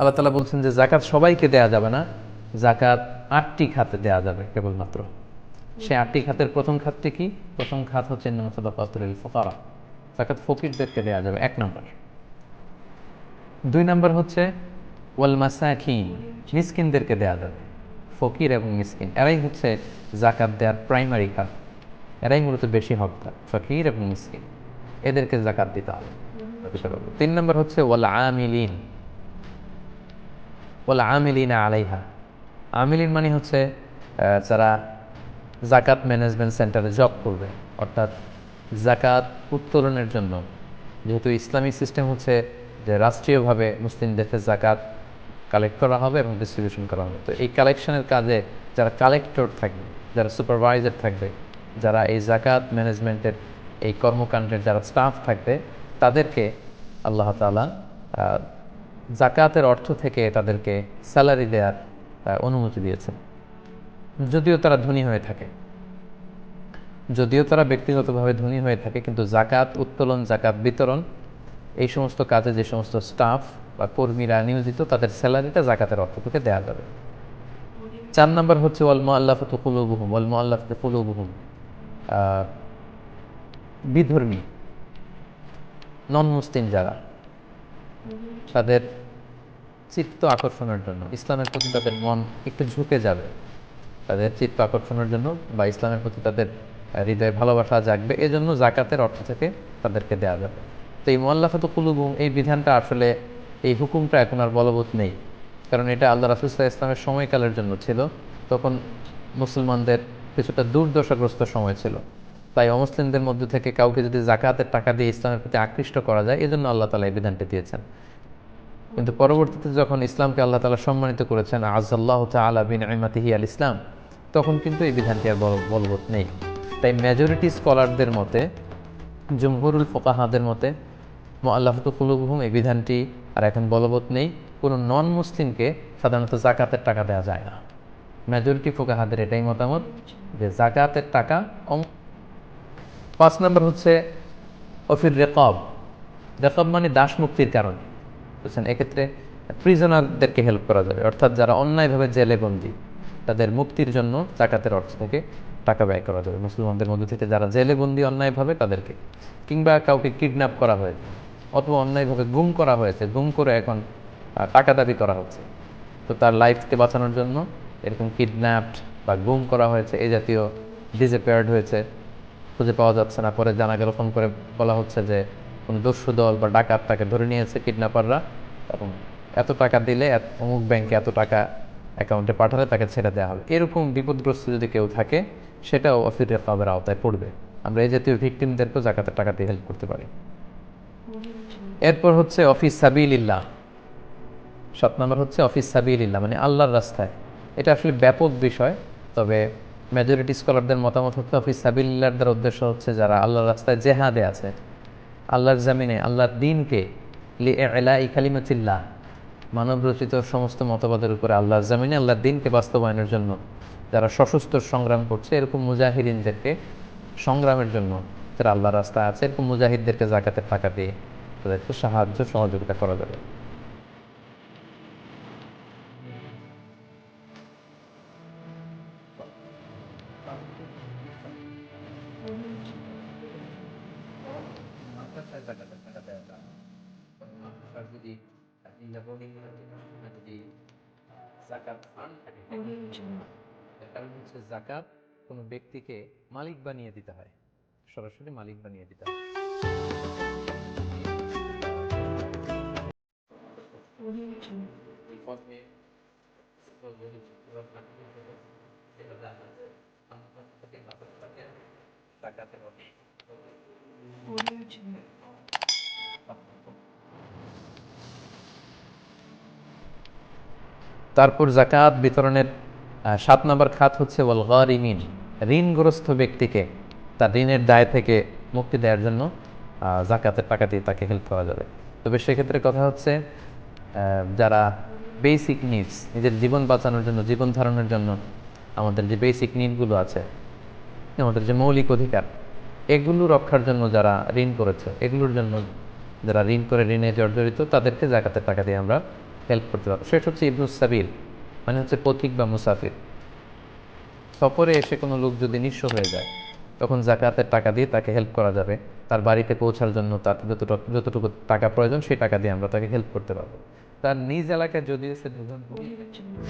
আল্লাহ তালা বলছেন যে জাকাত সবাইকে দেয়া যাবে না জাকাত আটটি খাতে দেয়া যাবে কেবলমাত্র। সে আটটি খাতের প্রথম খাতটি কি? প্রথম খাত হচ্ছে নামাসাদাকাতুল ফকারা। জাকাত ফকিরদেরকে দেয়া যাবে, এক নম্বর। দুই নম্বর হচ্ছে ওয়াল মাসাকিন, মিসকিনদেরকে দেয়া যাবে, ফকির এবং মিসকিন। এরাই হচ্ছে জাকাত দেওয়ার প্রাইমারি খাত। এরাই মূলত বেশি হকদার, ফকির এবং মিসকিন। এদেরকে জাকাত দিতে হবে। তিন নম্বর হচ্ছে ওয়াল আমিলিন ওয়াল আমিলিনা আলাইহা। আমিলিন মানে হচ্ছে যারা জাকাত ম্যানেজমেন্ট সেন্টারে জব করবে। অর্থাৎ জাকাত উত্তোলনের জন্য। যেহেতু ইসলামিক সিস্টেম হচ্ছে যে রাষ্ট্রীয়ভাবে মুসলিম জাকাত কালেক্ট করা হবে এবং ডিস্ট্রিবিউশন করা হবে। তো এই কালেকশনের কাজে যারা কালেক্টর থাকবে, যারা সুপারভাইজার থাকবে, যারা এই জাকাত ম্যানেজমেন্টের এই কর্মকাণ্ডের যারা স্টাফ থাকবে, তাদেরকে আল্লাহ তালা জাকাতের অর্থ থেকে তাদেরকে স্যালারি দেওয়ার অনুমতি দিয়েছেন যদিও তারা ধনী হয়ে থাকে। যদিও তারা ব্যক্তিগতভাবে ধনী হয়ে থাকে, কিন্তু জাকাত উত্তোলন জাকাত বিতরণ, এই সমস্ত কাজে যে সমস্ত স্টাফ বা কর্মীরা নিয়োজিত, তাদের স্যালারিটা জাকাতের অর্থ থেকে দেওয়া যাবে। চার নম্বর হচ্ছে, ওয়াল মোয়াল্লাফত কুলুবুহুম, ওয়াল মোয়াল্লাফত কুলুবুহুম। বিধর্মী নন মুসলিম যারা তাদের চিত্ত আকর্ষণের জন্য। ইসলামের প্রতি তাদের মন একটু ঝুঁকে যাবে। তাদের চিত্ত আকর্ষণের জন্য বা ইসলামের প্রতি তাদের হৃদয়ে ভালোবাসা জাগবে, এজন্য জাকাতের অর্থ থেকে তাদেরকে দেওয়া যাবে। তো এই মোয়াল্লাফাত কুলুবুম, এই বিধানটা আসলে, এই হুকুমটা এখন আর বলবৎ নেই। কারণ এটা আল্লাহ রাসুল্লাহ ইসলামের সময়কালের জন্য ছিল। তখন মুসলমানদের কিছুটা দুর্দশাগ্রস্ত সময় ছিল। তাই অমুসলিমদের মধ্যে থেকে কাউকে যদি জাকাতের টাকা দিয়ে ইসলামের প্রতি আকৃষ্ট করা যায়, এজন্য আল্লাহ তালা এই বিধানটি দিয়েছেন। কিন্তু পরবর্তীতে যখন ইসলামকে আল্লাহ তালা সম্মানিত করেছেন আজাল্লাহ তালা বিন আইমাতিহি আল ইসলাম, তখন কিন্তু এই বিধানটি আর বলবৎ নেই। তাই মেজরিটি স্কলারদের মতে জমহুরুল ফোকাহাদের মতে আল্লাহতুকুলুবহুম এই বিধানটি আর এখন বলবৎ নেই। কোনো নন মুসলিমকে সাধারণত জাকাতের টাকা দেওয়া যায় না। মেজরিটি ফোকাহাদের এটাই মতামত যে জাকাতের টাকা পাঁচ নম্বর হচ্ছে, অফির রেকব। রেকব মানে দাস মুক্তির কারণে। বুঝছেন? এক্ষেত্রে প্রিজনারদেরকে হেল্প করা যাবে। অর্থাৎ যারা অন্যায়ভাবে জেলে বন্দী, তাদের মুক্তির জন্য জাকাতের অর্থ থেকে টাকা ব্যয় করা যাবে। মুসলমানদের মধ্যে থেকে যারা জেলে বন্দি, অন্যায়ভাবে তাদেরকে। কিংবা কাউকে কিডন্যাপ করা হয়েছে, অথবা অন্যায়ভাবে গুম করা হয়েছে, গুম করে এখন টাকা দাবি করা হচ্ছে। তো তার লাইফকে বাঁচানোর জন্য এরকম কিডন্যাপড বা গুম করা হয়েছে, এ জাতীয় ডিসঅ্যাপিয়ার্ড হয়েছে। খুঁজে পাওয়া যাচ্ছে না। পরে জানা গেল, ফোন করে বলা হচ্ছে যে কোনো দস্যু দল বা ডাকাত তাকে ধরে নিয়েছে কিডন্যাপাররা এবং এত টাকা দিলে অমুক ব্যাংকে এত টাকা অ্যাকাউন্টে পাঠালে তাকে ছেড়ে দেওয়া হবে। এরকম বিপদগ্রস্ত যদি কেউ থাকে, সেটাও অফিস রেফাবের আওতায় পড়বে। আমরা এই জাতীয় ভিকটিমদেরকেও জাকাতের টাকা দিয়ে হেল্প করতে পারি। এরপর হচ্ছে অফিস সাবিলিল্লাহ। সাত নম্বর হচ্ছে অফিস সাবিলিল্লাহ মানে আল্লাহর রাস্তায়। এটা আসলে ব্যাপক বিষয়, তবে মেজরিটি স্কলারদের মতামত হচ্ছে অফিস সাবিল্লার দ্বারা উদ্দেশ্য হচ্ছে যারা আল্লাহর রাস্তায় জেহাদে আছে, আল্লাহর জামিনে, আল্লাহর দিনকে, লি এলা মানব রচিত সমস্ত মতবাদের উপরে আল্লাহর জামিনে, আল্লাহর দিনকে বাস্তবায়নের জন্য। যারা সশস্ত্র সংগ্রাম করছে, এরকম মুজাহিদিনদেরকে সংগ্রামের জন্য যারা আল্লাহর রাস্তায় আছে, এরকম মুজাহিদদেরকে জাকাতের টাকা দিয়ে তাদেরকে সাহায্য সহযোগিতা করা যাবে। জাকাত কোনো ব্যক্তিকে মালিক বানিয়ে দিতে হয় সরাসরি মালিক বানিয়ে দিতে হয় জাকাতের তারপর জাকাত বিতরণের সাত নম্বর খাত হচ্ছে ওয়াল গরিমিন, ঋণগ্রস্ত ব্যক্তিকে তার ঋণের দায় থেকে মুক্তি দেওয়ার জন্য জাকাতের টাকা দিয়ে তাকে হেল্প করা যাবে। তবে সেক্ষেত্রে কথা হচ্ছে যারা বেসিক নিডস নিজের জীবন বাঁচানোর জন্য, জীবন ধারণের জন্য, আমাদের যে বেসিক নিডগুলো আছে, আমাদের যে মৌলিক অধিকার, এগুলো রক্ষার জন্য যারা ঋণ করেছে, এগুলোর জন্য যারা ঋণ করে ঋণে জর্জরিত, তাদেরকে জাকাতের টাকা দিয়ে আমরা হেল্প করতে পারো সেটা হচ্ছে সাবিল মানে হচ্ছে পথিক বা মুসাফির। সফরে এসে কোনো লোক যদি নিঃস্ব হয়ে যায়, তখন জাকাতের টাকা দিয়ে তাকে হেল্প করা যাবে। তার বাড়িতে পৌঁছার জন্য তার যতটুকু যতটুকু টাকা প্রয়োজন, সেই টাকা দিয়ে আমরা তাকে হেল্প করতে পারব। তার নিজ এলাকায় যদি সে